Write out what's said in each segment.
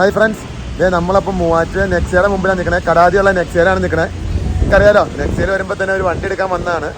Hi friends ഇതേ നമ്മളപ്പോൾ മൂവാറ്റ് നെക്സയുടെ മുമ്പിലാണ് നിൽക്കണേ കടാതിയുള്ള നെക്സയിലാണ് നിൽക്കണേ നിങ്ങൾക്കറിയാലോ നെക്സയിൽ വരുമ്പോൾ തന്നെ ഒരു വണ്ടി എടുക്കാൻ വന്നതാണ്.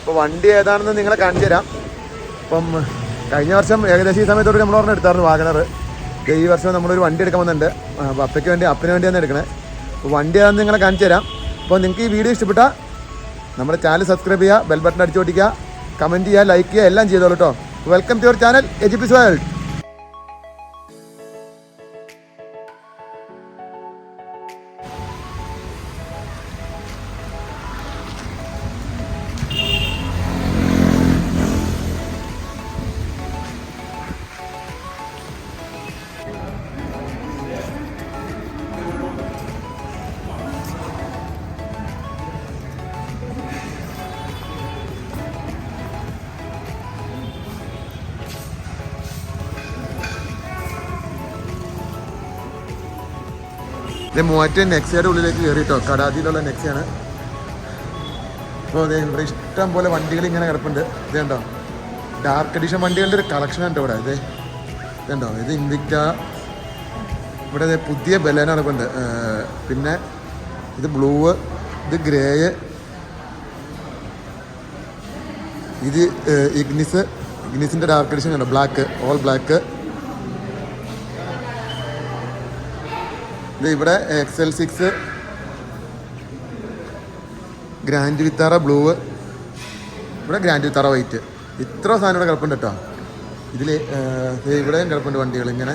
അപ്പോൾ വണ്ടി ഏതാണെന്ന് നിങ്ങളെ കാണിച്ചു തരാം ഇപ്പം കഴിഞ്ഞ വർഷം ഏകദേശം ഈ സമയത്തോട് നമ്മൾ പറഞ്ഞ് എടുത്തായിരുന്നു വാഗണർ ഈ വർഷം നമ്മളൊരു വണ്ടി എടുക്കാൻ വന്നിട്ടുണ്ട്. അപ്പയ്ക്ക് വേണ്ടി അപ്പന് വേണ്ടിയാണ് എടുക്കണേ. അപ്പോൾ വണ്ടി ഏതാണെന്ന് നിങ്ങളെ കാണിച്ചു തരാം അപ്പോൾ നിങ്ങൾക്ക് ഈ വീഡിയോ ഇഷ്ടപ്പെട്ടാൽ നമ്മുടെ ചാനൽ സബ്സ്ക്രൈബ് ചെയ്യുക ബെൽ ബട്ടൺ അടിച്ചു കമന്റ് ചെയ്യുക ലൈക്ക് ചെയ്യുക എല്ലാം ചെയ്തോളൂ കേട്ടോ വെൽക്കം ടു യുവർ ചാനൽ എജിപ്പിസ് വേൾഡ് ഇത് മൂവാറ്റ നെക്സയുടെ ഉള്ളിലേക്ക് കയറിയിട്ടോ കടാതിയിലുള്ള നെക്സയാണ്. അപ്പോൾ അതെ ഇവിടെ ഇഷ്ടം പോലെ വണ്ടികൾ ഇങ്ങനെ കിടപ്പുണ്ട്. ഇത് കണ്ടോ? ഡാർക്ക് എഡിഷൻ വണ്ടികളുടെ ഒരു കളക്ഷൻ ഉണ്ട് ഇവിടെ. ഇത് ഇതുണ്ടോ ഇത് ഇൻവിക്റ്റ ഇവിടെ പുതിയ ബലേന കിടപ്പുണ്ട് പിന്നെ ഇത് ബ്ലൂ ഇത് ഗ്രേയ് ഇത് ഇഗ്നിസ് ഇഗ്നിസിന്റെ ഡാർക്ക് എഡിഷൻ കണ്ടോ? ബ്ലാക്ക് ഓൾ ബ്ലാക്ക് ഇത് ഇവിടെ X L six grand Vitara blue ഇവിടെ ഗ്രാൻഡ് വിത്താറ വൈറ്റ് ഇത്ര സാധനം ഇവിടെ കിടപ്പുണ്ട് കേട്ടോ. ഇതിൽ ഇവിടെയും കിടപ്പുണ്ട് വണ്ടികൾ ഇങ്ങനെ.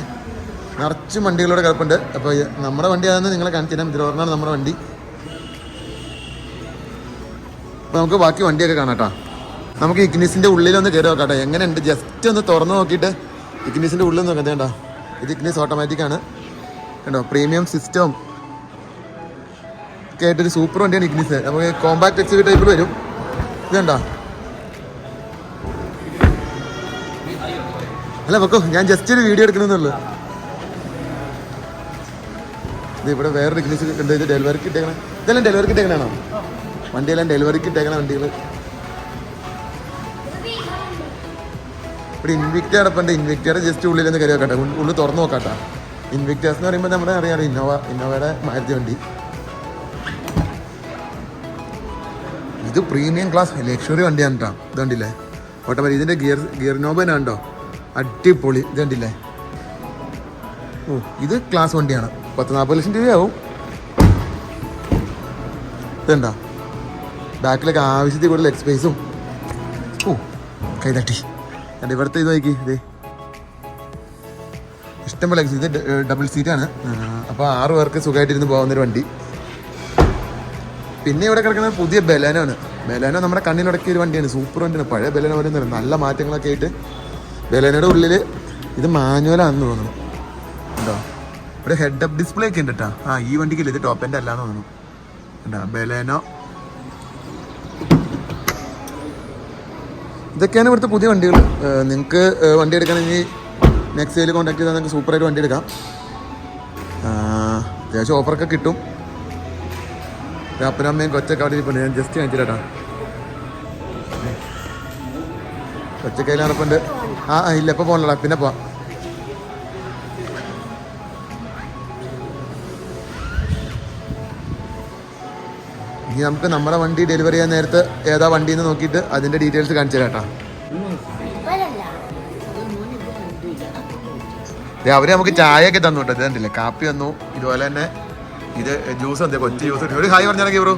നിറച്ചും വണ്ടികളോടെ കിടപ്പുണ്ട്. അപ്പോൾ നമ്മുടെ വണ്ടി അതെന്ന് നിങ്ങളെ കാണിച്ചു തരാം. നമ്മുടെ വണ്ടി. അപ്പോൾ നമുക്ക് ബാക്കി വണ്ടിയൊക്കെ കാണാം കേട്ടോ. നമുക്ക് ഇഗ്നിസിന്റെ ഉള്ളിലൊന്ന് കയറി നോക്കാം കേട്ടോ. എങ്ങനെയുണ്ട്? ജസ്റ്റ് ഒന്ന് തുറന്ന് നോക്കിയിട്ട് ഇഗ്നിസിന്റെ ഉള്ളിൽ നോക്കാം. കണ്ടോ ഇത് ഇഗ്നിസ് ഓട്ടോമാറ്റിക് ആണ്. കണ്ടോ? പ്രീമിയം സിസ്റ്റം ഒക്കെ ആയിട്ടൊരു സൂപ്പർ വണ്ടിയാണ് ഇഗ്നിസ് നമുക്ക് കോമ്പാക്ട് എക്സ് ടൈപ്പിൽ വരും. ഇത് കണ്ടോ അല്ല വെക്കോ ഞാൻ ജസ്റ്റ് ഒരു വീഡിയോ എടുക്കണമെന്നുള്ളു ഇത് ഇവിടെ വേറൊരു ഇഗ്നിസ് ഉണ്ട്. ഇത് ഡെലിവറിക്ക് ഇട്ടേക്കണേ ഇതെല്ലാം ഡെലിവറിക്ക് ഇട്ടേക്കണാണോ വണ്ടിയെല്ലാം ഡെലിവറിക്ക് ഇട്ടേക്കണ വണ്ടികൾ ഇവിടെ ഇൻവിക്റ്റ അടപ്പുണ്ട് ഇൻവിക്റ്റയുടെ ജസ്റ്റ് ഉള്ളിലൊന്ന് നിന്ന് നോക്കട്ടെ. ഉള്ളിൽ തുറന്നു നോക്കാട്ടാ. ഇൻവിക്ടേഴ്സ് എന്ന് പറയുമ്പോൾ നമ്മുടെ അറിയാം ഇന്നോവ ഇന്നോവയുടെ മാരുതി വണ്ടി. ഇത് പ്രീമിയം ക്ലാസ് ലക്ഷറി വണ്ടിയാണ് കേട്ടോ ഇത് കണ്ടില്ലേ? ഓട്ടോമാറ്റിക് ഇതിന്റെ ഗിയർ ഗിയർ നോബ് തന്നെ കണ്ടോ? അടിപൊളി ഇത് കണ്ടില്ലേ? ഓ ഇത് ക്ലാസ് വണ്ടിയാണ്. പത്ത് നാൽപ്പത് ലക്ഷം രൂപയാവും. ഇതുണ്ടോ ബാക്കിലൊക്കെ ആവശ്യത്തിൽ കൂടുതൽ എക്സ്പേസും ഓ കൈതട്ടി എന്റെ ഇവിടുത്തെ ഇത് നോക്കി ഇതേ. ഇഷ്ടംപോലെ ഇത് ഡബിൾ സീറ്റാണ് അപ്പോൾ ആറ് പേർക്ക് സുഖമായിട്ടിരുന്ന് പോകുന്നൊരു വണ്ടി. പിന്നെ ഇവിടെ കിടക്കുന്നത് പുതിയ ബലാനാണ് ബലാന നമ്മുടെ കണ്ണിലുടക്കിയ ഒരു വണ്ടിയാണ്. സൂപ്പർ വണ്ടിയാണ്. പഴയ ബലാന പോലെ നല്ല മാറ്റങ്ങളൊക്കെ ആയിട്ട് ബലാനയുടെ ഉള്ളിൽ ഇത് മാനുവലാണെന്ന് തോന്നുന്നു. കേട്ടോ ഇവിടെ ഹെഡ് അപ്പ് ഡിസ്പ്ലേ ഒക്കെ ഉണ്ട് കേട്ടോ ആ ഈ വണ്ടിക്കില്ല ഇത് ടോപ്പ് എന്റെ അല്ലാന്ന് തോന്നുന്നു. കേട്ടോ ബലേനോ. ഇതൊക്കെയാണ് ഇവിടുത്തെ പുതിയ വണ്ടികൾ. നിങ്ങൾക്ക് വണ്ടി എടുക്കണമെങ്കിൽ നെക്സ്റ്റയിൽ കോൺടാക്ട് ചെയ്താൽ നിങ്ങൾക്ക് സൂപ്പറായിട്ട് വണ്ടി എടുക്കാം. അത്യാവശ്യം ഓഫറൊക്കെ കിട്ടും. അപ്പനും അമ്മയും കൊച്ചൊക്കെ അവിടെ ഇരിപ്പുണ്ട്. ഞാൻ ജസ്റ്റ് കാണിച്ചിട്ടാ കൊച്ചക്കയിൽ നടപ്പുണ്ട് ആ ഇല്ല ഇപ്പം പോകണല്ലോ പിന്നെ പോവാം. ഇനി നമുക്ക് നമ്മുടെ വണ്ടി ഡെലിവറി ചെയ്യാൻ നേരത്ത് ഏതാ വണ്ടി എന്ന് നോക്കിയിട്ട് അതിന്റെ ഡീറ്റെയിൽസ് കാണിച്ചു തരാം അവർ നമുക്ക് ചായ ഒക്കെ തന്നു കേട്ടോ. ഇത് കണ്ടില്ലേ? കാപ്പി തന്നു. ഇതുപോലെ തന്നെ ഇത് ജ്യൂസ് എന്താ കൊച്ചു ജ്യൂസ് ഒരു ഹായ് പറഞ്ഞാൽ ബ്രോ.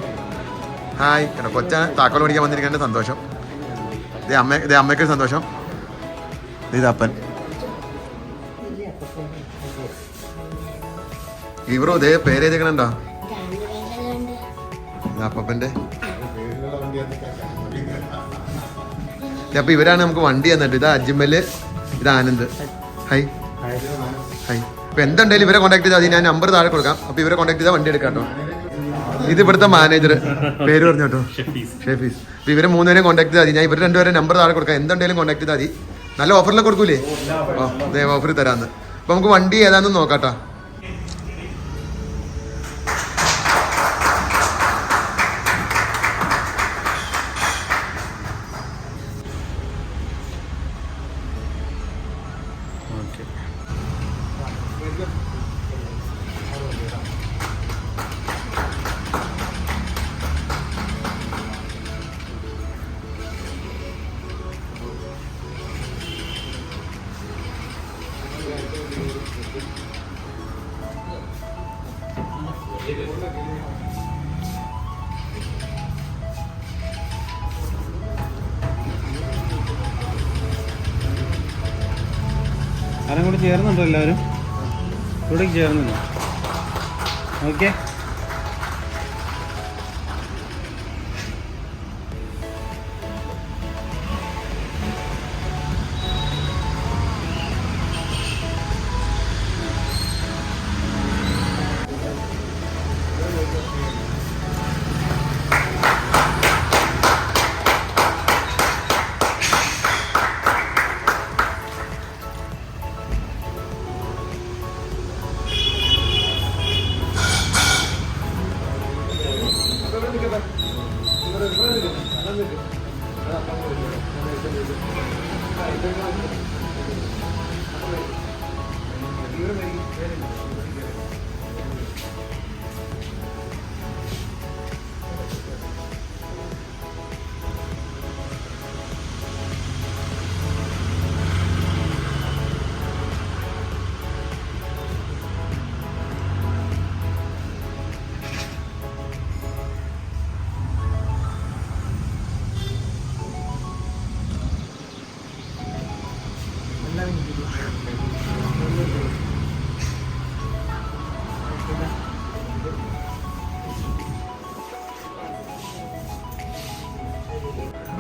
ഹായ്. കേട്ടോ കൊച്ചാണ് താക്കോൽ മേടിക്കാൻ വന്നിരിക്കേണ്ട സന്തോഷം. ഇതേ അമ്മ ഇതേ അമ്മയ്ക്ക് സന്തോഷം. ഇത് അപ്പൻ. ഇവറോ ഇതേ പേര് എഴുതിക്കണുണ്ടോ അപ്പന്റെ അപ്പൊ ഇവരാണ് നമുക്ക് വണ്ടി തന്നിട്ട്. ഇത് അജ്മൽ ഇത് ആനന്ദ്. ഹൈ അപ്പൊ എന്തുണ്ടെങ്കിലും ഇവരെ കോൺടാക്ട് ചെയ്താൽ മതി. ഞാൻ നമ്പർ താഴെ കൊടുക്കാം. അപ്പൊ ഇവരെ കോൺടാക്ട് ചെയ്താൽ വണ്ടി എടുക്കാം കേട്ടോ. ഇത് ഇവിടുത്തെ മാനേജർ പേര് പറഞ്ഞു കേട്ടോ? ഷെഫീസ്. അപ്പൊ ഇവരെ മൂന്നുപേരെയും കോൺടാക്ട് ചെയ്താൽ മതി. ഞാൻ ഇവർ രണ്ടുപേരെ നമ്പർ താഴെ കൊടുക്കാം. എന്തുണ്ടെങ്കിലും കോൺടാക്ട് ചെയ്താൽ മതി. നല്ല ഓഫറിലൊക്കെ കൊടുക്കൂലേ? ഓ അതേ ഓഫർ തരാന്ന്. അപ്പൊ നമുക്ക് വണ്ടി ഏതാണെന്ന് നോക്കാട്ടോ ആരും കൂടി ചേർന്നുണ്ടോ എല്ലാവരും? ഇവിടേക്ക് ചേർന്നില്ല ഓക്കെ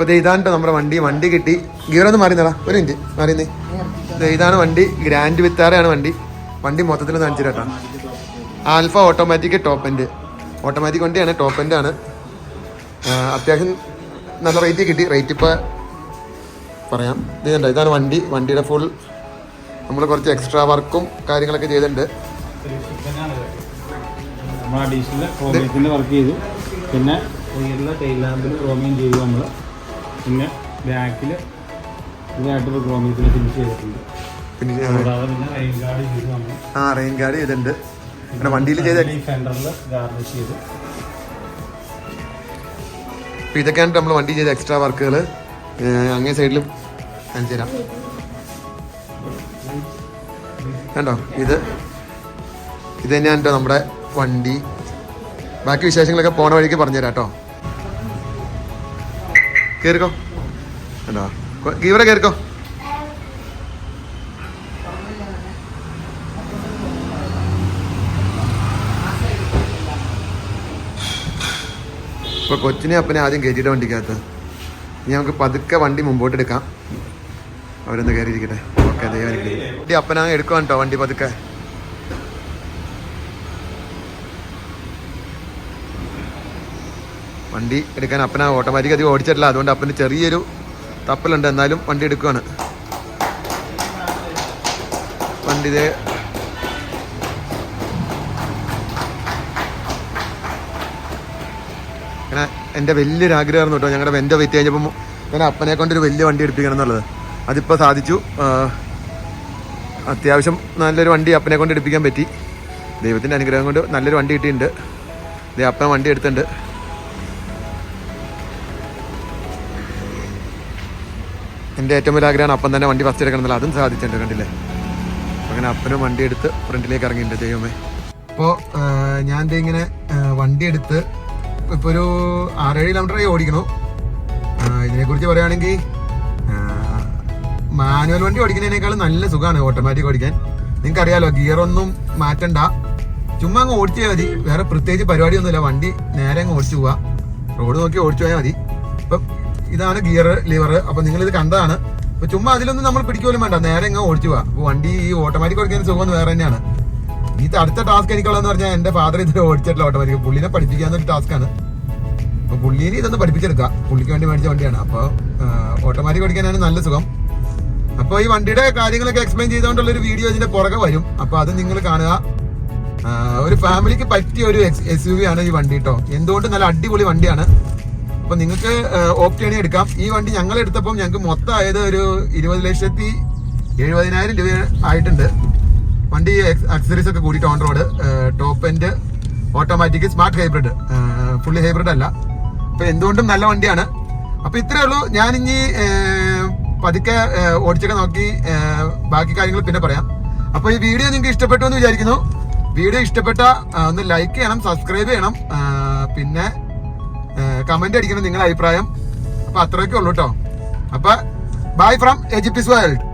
അപ്പോൾ ദേ ഇതാണ് നമ്മുടെ വണ്ടി വണ്ടി കിട്ടി. ഗീറൊന്ന് മാറി മാറിന്നടാ ഒരു മിനിറ്റ്. മാറിന്നേ ഇതാണ് വണ്ടി. ഗ്രാൻഡ് വിത്താറയാണ് വണ്ടി. വണ്ടി മൊത്തത്തിൽ കാണിച്ചു കേട്ടോ. Alpha automatic top end automatic വണ്ടിയാണ്. ടോപ്പ് എൻഡ് ആണ്. അത്യാവശ്യം നല്ല റേറ്റ് കിട്ടി. റേറ്റ് ഇപ്പോൾ പറയാം. ഇതുണ്ട് ഇതാണ് വണ്ടി. വണ്ടിയുടെ ഫുൾ നമ്മൾ കുറച്ച് എക്സ്ട്രാ വർക്കും കാര്യങ്ങളൊക്കെ ചെയ്തിട്ടുണ്ട്. പിന്നെ ടൈൽ ക്രോമിയം ചെയ്തു നമ്മൾ പിന്നെ ബാക്കിൽ ഫിനിഷ് ചെയ്തിട്ടുണ്ട്. പിന്നെ കൂടാതെ പിന്നെ റെയിൻ ഗാർഡ് ചെയ്തു നമ്മൾ ആ റെയിൻ ഗാർഡ് ചെയ്തിട്ടുണ്ട്. പിന്നെ വണ്ടിയിൽ ചെയ്ത ഈ സെന്ററിൽ ഗാർണിഷ് ചെയ്തു. അപ്പോൾ ഇതൊക്കെയാണ് നമ്മൾ വണ്ടി ചെയ്ത എക്സ്ട്രാ വർക്കുകൾ അങ്ങേ സൈഡിലും കാണിച്ചു തരാം. കണ്ടോ? ഇത് ഇത് തന്നെയാണ് കേട്ടോ നമ്മുടെ വണ്ടി. ബാക്കി വിശേഷങ്ങളൊക്കെ പോണ വഴിക്ക് പറഞ്ഞുതരാം കേട്ടോ കയറിക്കോ എന്താ? ഗീവറെ ഇപ്പോൾ കൊച്ചിനെ അപ്പനെ ആദ്യം കയറ്റിയിട്ട് വണ്ടിക്കകത്ത്. ഇനി നമുക്ക് പതുക്കെ വണ്ടി മുമ്പോട്ട് എടുക്കാം. അവരൊന്ന് കയറിയിരിക്കട്ടെ ഓക്കെ ദൈവം അപ്പനാ എടുക്കുവാൻ കേട്ടോ വണ്ടി പതുക്കെ. വണ്ടി എടുക്കാൻ അപ്പന ഓട്ടോമാറ്റിക് അധികം ഓടിച്ചിട്ടില്ല. അതുകൊണ്ട് അപ്പന് ചെറിയൊരു തപ്പലുണ്ട്. എന്നാലും വണ്ടി എടുക്കുകയാണ് വണ്ടി ഇതേ അങ്ങനെ എന്റെ വലിയൊരു ആഗ്രഹമായിരുന്നു കേട്ടോ. ഞങ്ങളുടെ എന്റെ വെറ്റ് കഴിഞ്ഞപ്പം ഞാൻ അപ്പനെ കൊണ്ടൊരു വലിയ വണ്ടി എടുപ്പിക്കണം എന്നുള്ളത്. അതിപ്പോൾ സാധിച്ചു. അത്യാവശ്യം നല്ലൊരു വണ്ടി അപ്പനെ കൊണ്ട് എടുപ്പിക്കാൻ പറ്റി. ദൈവത്തിന്റെ അനുഗ്രഹം കൊണ്ട് നല്ലൊരു വണ്ടി കിട്ടിയിട്ടുണ്ട്. ദേ അപ്പൻ വണ്ടി എടുത്തിട്ടുണ്ട്. എന്റെ ഏറ്റവും വലിയ ആഗ്രഹമാണ് അപ്പം തന്നെ വണ്ടി ഫസ്റ്റ് എടുക്കണം എന്നുള്ള. അതും സാധിച്ചിട്ടുണ്ട് കണ്ടില്ലേ? അങ്ങനെ അപ്പനും വണ്ടി എടുത്ത് ഫ്രണ്ടിലേക്ക് ഇറങ്ങിയിട്ടുണ്ട് ദൈവമേ. അപ്പോൾ ഞാൻ ഇങ്ങനെ വണ്ടി എടുത്ത് ഇപ്പോൾ ഒരു ആറേഴ് കിലോമീറ്ററായി ഓടിക്കണു. ഇതിനെക്കുറിച്ച് പറയുകയാണെങ്കിൽ മാനുവൽ വണ്ടി ഓടിക്കുന്നതിനേക്കാളും നല്ല സുഖമാണ് ഓട്ടോമാറ്റിക് ഓടിക്കാൻ. നിങ്ങൾക്ക് അറിയാലോ ഗിയർ ഒന്നും മാറ്റണ്ട. ചുമ്മാ അങ്ങ് ഓടിച്ചാൽ മതി. വേറെ പ്രത്യേകിച്ച് പരിപാടിയൊന്നുമില്ല. വണ്ടി നേരെ അങ്ങ് ഓടിച്ചു പോവാ. റോഡ് നോക്കി ഓടിച്ചു പോയാൽ മതി. ഇപ്പം ഇതാണ് ഗിയർ ലിവർ. അപ്പൊ നിങ്ങൾ ഇത് കണ്ടതാണ്. അപ്പൊ ചുമ്മാ അതിലൊന്നും നമ്മൾ പിടിക്കുമല്ലോ വേണ്ട. നേരെ ഇങ്ങനെ ഓടിച്ചു പോവാ. അപ്പൊ വണ്ടി ഈ ഓട്ടോമാറ്റിക് ഓടിക്കാൻ സുഖം വേറെ തന്നെയാണ്. ഈ അടുത്ത ടാസ്ക് എനിക്കുള്ളതെന്ന് പറഞ്ഞാൽ എന്റെ ഫാദർ ഇതിൽ ഓടിച്ചിട്ടില്ല ഓട്ടോമാറ്റിക് പുള്ളിനെ പഠിപ്പിക്കാന്നൊരു ടാസ്ക്കാണ് അപ്പൊ പുള്ളിനെ ഇതൊന്ന് പഠിപ്പിച്ചെടുക്കാം പുള്ളിക്ക് വേണ്ടി മേടിച്ച വണ്ടിയാണ്. അപ്പോൾ ഓട്ടോമാറ്റിക് ഓടിക്കാനാണ് നല്ല സുഖം. അപ്പോൾ ഈ വണ്ടിയുടെ കാര്യങ്ങളൊക്കെ എക്സ്പ്ലെയിൻ ചെയ്തുകൊണ്ടുള്ള ഒരു വീഡിയോ ഇതിന്റെ പുറകെ വരും. അപ്പോൾ അത് നിങ്ങൾ കാണുക. ഒരു ഫാമിലിക്ക് പറ്റിയ ഒരു എസ് യു വി ആണ് ഈ വണ്ടി കേട്ടോ എന്തുകൊണ്ട് നല്ല അടിപൊളി വണ്ടിയാണ്. അപ്പൊ നിങ്ങൾക്ക് ഓപ്റ്റ് എടുക്കാം. ഈ വണ്ടി ഞങ്ങൾ എടുത്തപ്പോൾ ഞങ്ങൾക്ക് മൊത്തം ആയത് ഒരു ഇരുപത് ലക്ഷത്തി എഴുപതിനായിരം രൂപ ആയിട്ടുണ്ട്. വണ്ടി അക്സറീസ് ഒക്കെ കൂടിയിട്ട് on road top end automatic smart hybrid fully hybrid അല്ല. അപ്പൊ എന്തുകൊണ്ടും നല്ല വണ്ടിയാണ്. അപ്പൊ ഇത്രയേ ഉള്ളൂ. ഞാൻ ഇനി പതുക്കെ ഓടിച്ചൊക്കെ നോക്കി ബാക്കി കാര്യങ്ങൾ പിന്നെ പറയാം. അപ്പൊ ഈ വീഡിയോ നിങ്ങൾക്ക് ഇഷ്ടപ്പെട്ടു എന്ന് വിചാരിക്കുന്നു. വീഡിയോ ഇഷ്ടപ്പെട്ട ഒന്ന് ലൈക്ക് ചെയ്യണം സബ്സ്ക്രൈബ് ചെയ്യണം. പിന്നെ കമന്റ് അടിക്കണം നിങ്ങളുടെ അഭിപ്രായം. അപ്പൊ അത്രയൊക്കെ ഉള്ളൂ കേട്ടോ അപ്പൊ ബൈ ഫ്രം എജിപ്റ്റിസ് വേൾഡ്